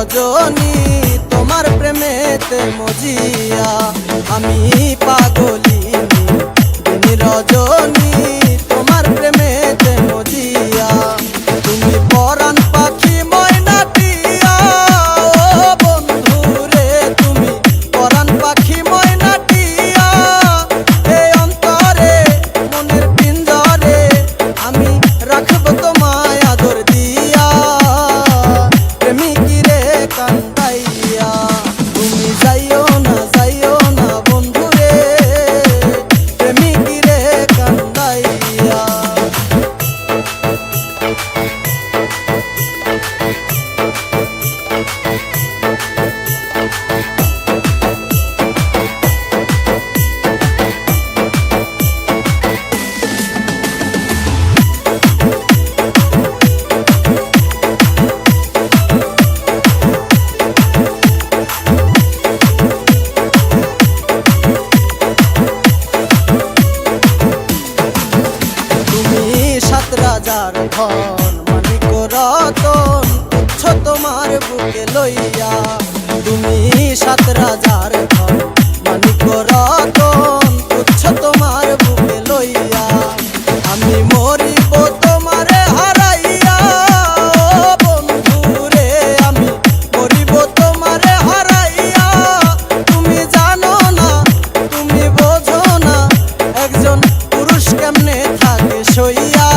রজনী তোমার প্রেমেতে মজিয়া। আমি পাগল দার ধন, মালিক রতন তুচ্ছ তোমার বুকে লইয়া তুমি সাত রাজার ধন মালিক রতন তুচ্ছ তোমার বুকে লইয়া আমি মরিব তোমারে হারাইয়া। বন্ধুরে, আমি মরিব তোমারে হারাইয়া। তুমি জানো না, তুমি বোঝো না, একজন পুরুষ কেমনে থাকে সইয়া?